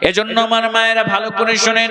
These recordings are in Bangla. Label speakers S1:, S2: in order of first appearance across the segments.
S1: এজন্য আমার মায়েরা ভালো করে শোনেন।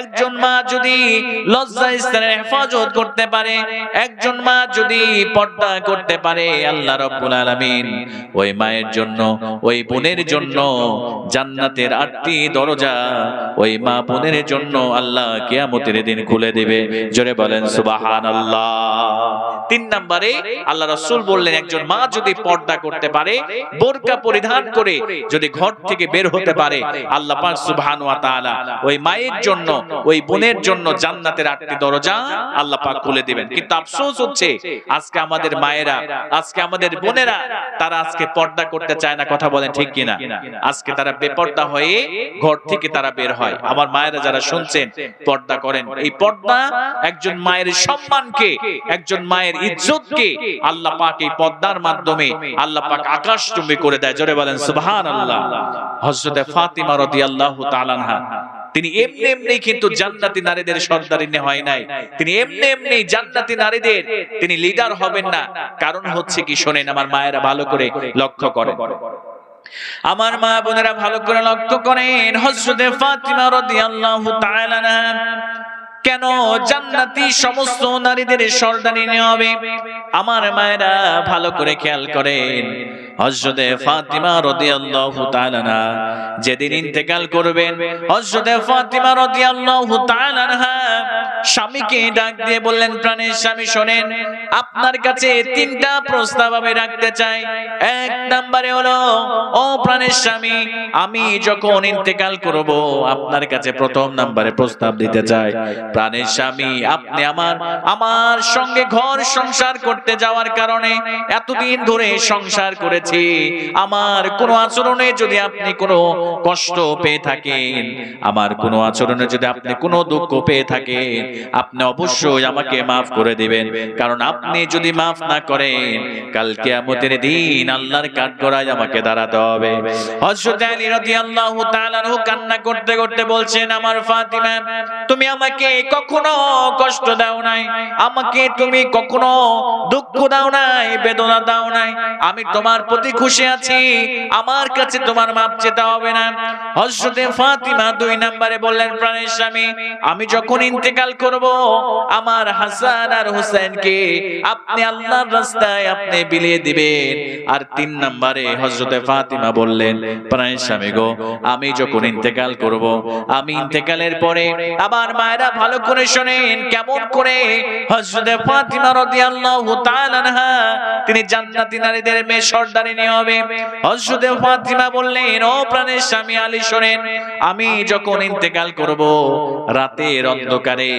S1: একজন মা যদি লজ্জা স্থানের হেফাজত করতে পারে, একজন মা যদি পর্দা করতে পারে, আল্লাহ রাব্বুল আলামিন ওই মায়ের জন্য, ওই বোনের জন্য জান্নাতের আটটি দরজা ওই মা বোনের জন্য আল্লাহ কিয়ামতের দিন খুলে দেবে। জোরে বলেন, সুবহানাল্লাহ। তিন নম্বরে আল্লাহ রাসূল বললেন, একজন মা যদি পর্দা করতে পারে, বোরকা পরিধান করে যদি ঘর থেকে বের হতে পারে, আল্লাহ পাক সুবহান ওয়া তাআলা ওই মায়ের জন্য ওই বোনের জন্য জান্নাতের আটটি দরজা আল্লাহ পাক খুলে দিবেন। কিন্তু আফসোস হচ্ছে আজকে আমাদের মায়েরা আজকে আমাদের বোনেরা তারা আজকে পর্দা করতে চায় না কথা বলেন ঠিক কিনা। আজকে তারা বেপর্দা হয়ে ঘর থেকে তারা বের হয়। আমার মায়েরা যারা শুনছেন পর্দা করেন। এই পর্দা একজন মায়ের সম্মানকে একজন মায়ের ইজ্জতকে আল্লাহ পাক এই পর্দার মাধ্যমে আল্লাহ পাক আকাশচুম্বী করে দেয়। জোরে বলেন সুবহানাল্লাহ হযরতে ফাতিমা রাদিয়াল্লাহু তাআলা তিনি এমনি এমনি কিন্তু জান্নাতি নারীদের সর্দারিনী হয় নাই। তিনি এমনি এমনি জান্নাতি নারীদের তিনি লিডার হবেন না। কারণ হচ্ছে কি শোনেন আমার মায়েরা ভালো করে লক্ষ্য করেন। আমার মা বোনেরা ভালো করে লক্ষ্য করেন। হযরতে ফাতিমা রাদিয়াল্লাহু তাআলা আনহা কেন জান্নাতি সমস্ত নারীদের সর্দারিনী হবে? আমার মায়েরা ভালো করে খেয়াল করেন। হযরতে ফাতিমা রাদিয়াল্লাহু তাআলা না যেদিন ইন্তেকাল করবেন হযরতে ফাতিমা রাদিয়াল্লাহু তাআলা স্বামীকে ডাক দিয়ে বললেন প্রাণের স্বামী শোনেন আপনার কাছে তিনটা প্রস্তাব আমি রাখতে চাই। এক নম্বরে হলো ও প্রাণের স্বামী আমি যখন ইন্তেকাল করব আপনার কাছে প্রথম নম্বরে প্রস্তাব দিতে চাই। প্রাণের স্বামী আপনি আমার আমার সঙ্গে ঘর সংসার করতে যাওয়ার কারণে এতদিন ধরে সংসার করেছি। আমার কোনো আচরণে যদি আপনি কোনো কষ্ট পেয়ে থাকেন। আমার কোনো আচরণে যদি আপনি কোনো দুঃখ পেয়ে থাকেন, আপনি অবশ্যই আমাকে মাফ করে দিবেন। কারণ আপনি যদি মাফ না করেন, কাল কিয়ামতের দিন আল্লাহর কাঠগড়ায় আমাকে দাঁড়াতে হবে। হযরত আলী রাদিয়াল্লাহু তাআলা কান্না করতে করতে বলছেন, আমার ফাতিমা, তুমি আমাকে কখনো কষ্ট দাও নাই। আমাকে তুমি কখনো দুঃখ দাও নাই, বেদনা দাও নাই। আমি তোমার প্রতি খুশি আছি। আমার কাছে তোমার মাপ চেতে হবে না। আমি যখন ইন্তেকাল করব, আমার আমি ইন্তেকালের পরে আবার মায়েরা ভালো করে শোনেন কেমন করে? হযরতে ফাতিমা রাদিয়াল্লাহু তিনি জান্নাতি নারীদের মেয়ে সর্দারিনী হবে। হযরতে ফাতিমা বললেন, ও প্রাণের স্বামী আলী শোনেন, আমি যখন ইন্তেকাল করব, রাতের অন্ধকারে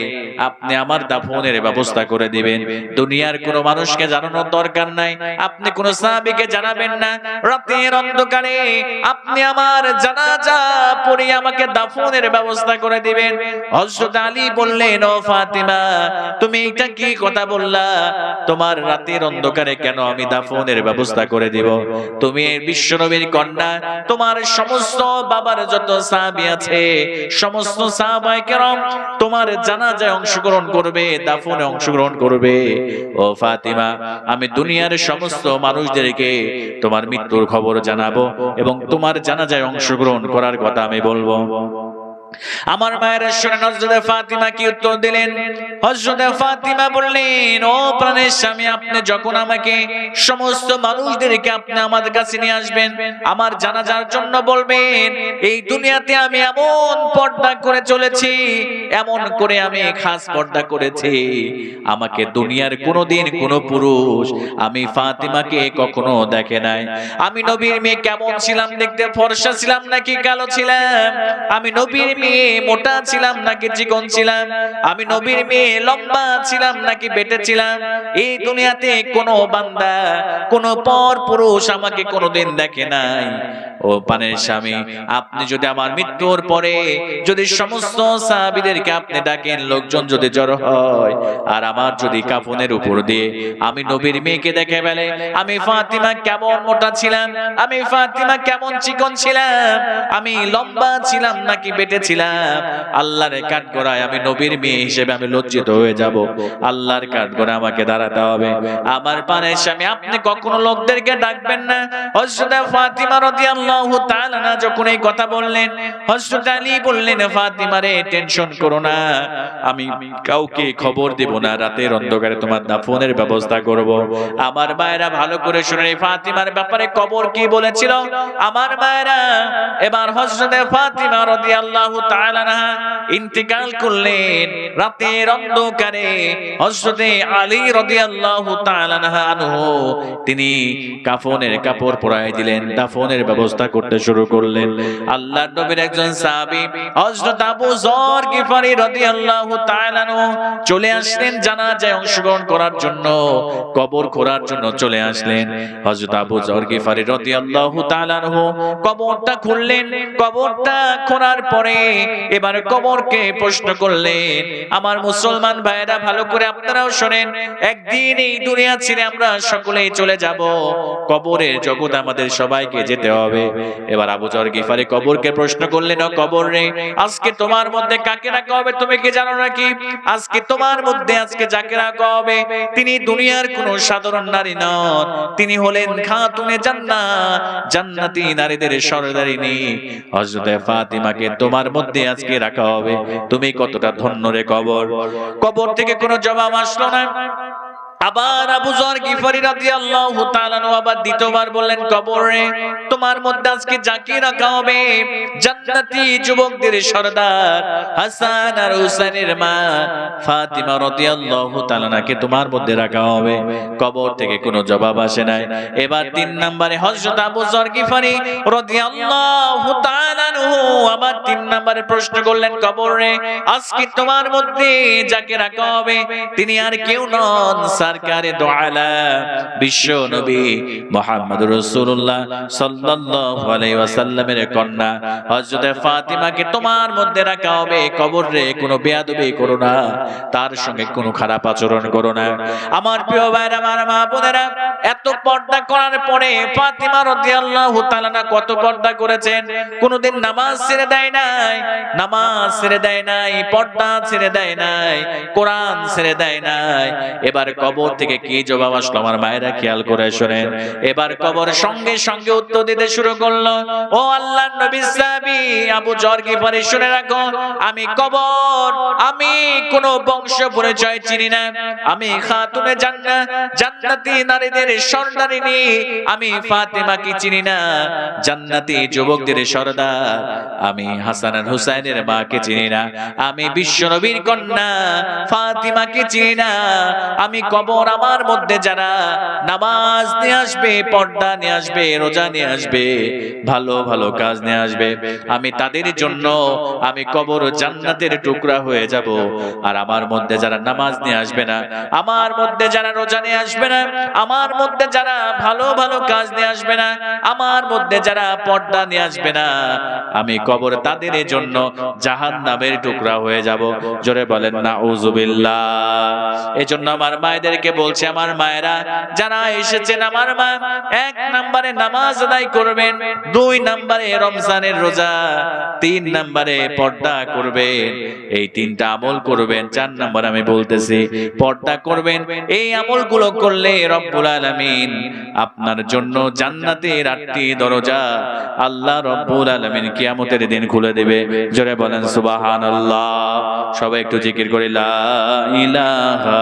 S1: আপনি আমার দাফনের ব্যবস্থা করে দিবেন। দুনিয়ার কোনো মানুষকে জানানোর দরকার নাই। আপনি কোন সাহাবীকে জানাবেন না। রাতের অন্ধকারে আপনি আমার জানাজা পড়ে আমাকে দাফনের ব্যবস্থা করে দিবেন। হযরত আলী বললেন, ও ফাতিমা, তুমি এটা কি কথা বললা? তোমার রাতের অন্ধকারে কেন আমি দাফনের ব্যবস্থা করে দিব? তুমি বিশ্বনবীর কন্যা, তোমার সমস্ত বাবার যত সাহাবি আছে, সমস্ত সাহাবাই কেরম তোমার জানাজায় অংশগ্রহণ করবে, দাফনে অংশগ্রহণ করবে। ও ফাতিমা, আমি দুনিয়ার সমস্ত মানুষদেরকে তোমার মৃত্যুর খবর জানাব এবং তোমার জানাজায় অংশগ্রহণ করার কথা আমি বলব। আমার মায়ের শুনে হজরত ফাতিমা কি উত্তর দিলেন? হজরত ফাতিমা বললেন, ও প্রাণের স্বামী, আপনি যখন আমাকে সমস্ত মানুষদেরকে আপনি আমাদের কাছে নিয়ে আসবেন, আমার জানাজার জন্য বলবেন, এই দুনিয়াতে আমি এমন পর্দা করে চলেছি, এমন করে আমি খাস পর্দা করেছি। আমাকে দুনিয়ার কোনোদিন কোন পুরুষ আমি ফাতিমাকে কখনো দেখে নাই। আমি নবীর মেয়ে কেমন ছিলাম দেখতে, ফর্সা ছিলাম নাকি কালো ছিলাম? আমি নবীর মেয়ে মোটা ছিলাম নাকি চিকন ছিলাম? আমি নবীর মেয়ে, লম্বা ছিলাম নাকি বেটে ছিলাম? এই দুনিয়াতে কোনো বান্দা, কোনো পর পুরুষ আমাকে কোনোদিন দেখে নাই। ও পানের স্বামী, আপনি যদি আমার মৃত্যুর পরে যদি সমস্ত সাহাবীদেরকে আপনি ডাকেন, লোকজন যদি জড়ো হয়, আর আমার যদি কাফনের উপর দিয়ে আমি নবীর মেয়েকে দেখে ফেলে, আমি ফাতিমা কেমন মোটা ছিলাম? আমি ফাতিমা কেমন চিকন ছিলাম? আমি লম্বা ছিলাম নাকি বেটে ছিলাম? আল্লাহর কাঠ আমি নবীর মেয়ে হিসেবে আমি লজ্জিত হয়ে যাব। আল্লাহর কাঠ আমাকে দাঁড়াতে হবে। আমার পানের স্বামী, আপনি কখনো লোকদেরকে ডাকবেন না? ফাতিমা না যখন এই কথা বললেন বললেন, ফাতিমা রে, টেনশন করো না। আমি কাউকে খবর দেব না। রাতের অন্ধকারে তোমার দাফনের ব্যবস্থা করব। আমার মায়েরা ভালো করে শুনে ফাতিমার ব্যাপারে কবর কি বলেছিল? আমার মায়েরা, এবার হযরত ফাতিমা না ইন্তেকাল করলেন। রাতের অন্ধকারে হযরত আলী রাদিয়াল্লাহু তাআলা তিনি কাফনের কাপড় পরাই দিলেন, দাফনের ব্যবস্থা করতে শুরু করলেন। আল্লাহর নবীর একজন সাহাবী, হযরত আবু যর গিফারি রাদিয়াল্লাহু তাআলা চলে আসলেন জানাজায় অংশগ্রহণ করার জন্য, কবর খোঁড়ার জন্য চলে আসলেন। হযরত আবু যর গিফারি রাদিয়াল্লাহু তাআলা কবরটা খুললেন। কবরটা খোঁড়ার পরে এবার কবরকে প্রশ্ন করলেন আমার মুসলমান ভাইয়েরা ভালো করে আপনারাও শোনেন একদিন এই দুনিয়া ছেড়ে আমরা সকলেই চলে যাব। কবরের জগৎ আমাদের সবাইকে যেতে হবে। এবার আবু জর গিফারি কবরকে প্রশ্ন করলেন কবর রে আজকে তোমার মধ্যে কাকে রাখা হবে তুমি কি জানো নাকি? আজকে তোমার মধ্যে আজকে যাকে রাখা হবে তিনি দুনিয়ার কোন সাধারণ নারী নন। তিনি হলেন খাতুনে জান্নাত জান্নাতি নারীদের সরদারিনী। হযরত ফাতিমাকে তোমার মধ্যে আজকে রাখা হবে তুমি কতটা ধন্য রে কবর। কবর থেকে কোনো জবাব আসলো না। তোমার মধ্যে রাখা হবে? কবর থেকে কোনো জবাব আসে নাই। এবার তিন নম্বরে হযরত আবু জর গিফারি আবার তিন নম্বরে প্রশ্ন করলেন, কবরে আজকে তোমার মধ্যে যাকে রাখা হবে, তিনি আর কেউ নন সরকারে দোয়ালা বিশ্ব নবী মোহাম্মদ রাসূলুল্লাহ সাল্লাল্লাহু আলাইহি ওয়াসাল্লামের কন্যা। হযরত ফাতিমাকে তোমার মধ্যে রাখা হবে, কবরে কোনো বেয়াদবি করো না, তার সঙ্গে কোনো খারাপ আচরণ করো না। আমার প্রিয় ভাইরা আমার মা বোনেরা, এত পর্দা করার পরে ফাতিমা রাদিয়াল্লাহু তাআলা না কত পর্দা করেছেন? কোনোদিন নামাজ ছেড়ে দেয় নাই, নামাজ ছেড়ে দেয় নাই, পর্দা ছেড়ে দেয় নাই, কোরআন ছেড়ে দেয় নাই। এবার কবর থেকে কি জবাব আসলো? আমার মায়েরা খেয়াল করে শোনেন এবার কবর সঙ্গে সঙ্গে উত্তর দিতে শুরু করল। ও আল্লাহ নবী সাহাবী, আবু জর্গি পরে শুনে রাখো? আমি কবর, আমি কোন বংশ পরিচয় চিনি না। আমি খাতুনে জান্নাত জান্নাতি নারীদের সর্দারিনী আমি ফাতেমা কি চিনি না। জান্নাতি যুবকদের সর্দার, আমি হাসান আর হুসাইনের মাকে চিনি না। আমি বিশ্ব নবীর কন্যা, ফাতিমাকে চিনি না। আমি কবর আমার মধ্যে যারা নামাজ নিয়ে আসবে, পর্দা নিয়ে আসবে, রোজা নিয়ে আসবে, ভালো ভালো কাজ নিয়ে আসবে, আমি তাদের জন্য আমি কবর জান্নাতের টুকরা হয়ে যাব। আর আমার মধ্যে যারা নামাজ নিয়ে আসবে না, আমার মধ্যে যারা রোজা নিয়ে আসবে না, আমার মধ্যে যারা ভালো ভালো কাজ নিয়ে আসবে না, আমার মধ্যে যারা পর্দা নিয়ে আসবে না, আমি কবর তাদের জন্য জাহান নামের টুকরা হয়ে যাব। জোরে বলেন না উজুবিল্লাহ এজন্য আমার মায়েদেরকে বলছে, আমার মায়েরা, যারা এসেছেন, আমার মা, এক নম্বরে নামাজ আদায় করবেন, দুই নম্বরে রমজানের রোজা, তিন নম্বরে পর্দা করবেন, এই তিনটা আমল করবেন, চার নম্বর আমি বলতেছি, পর্দা করবেন, এই আমলগুলো করলে রব্বুল আলামিন আপনার জন্য জান্নাতের আটটি দরজা আল্লাহ রব্বুল আলামিন কিয়ামতের দিন খুলে দেবে। জোরে বলেন, সুবহানাল্লাহ। সবাই একটু জিকির করে, লা ইলাহা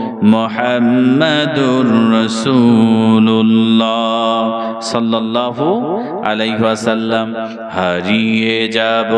S2: মুহাম্মাদুর রসুল্লাহ সাল্লাল্লাহু আলাইহি ওয়াসাল্লাম। হারিয়ে যাব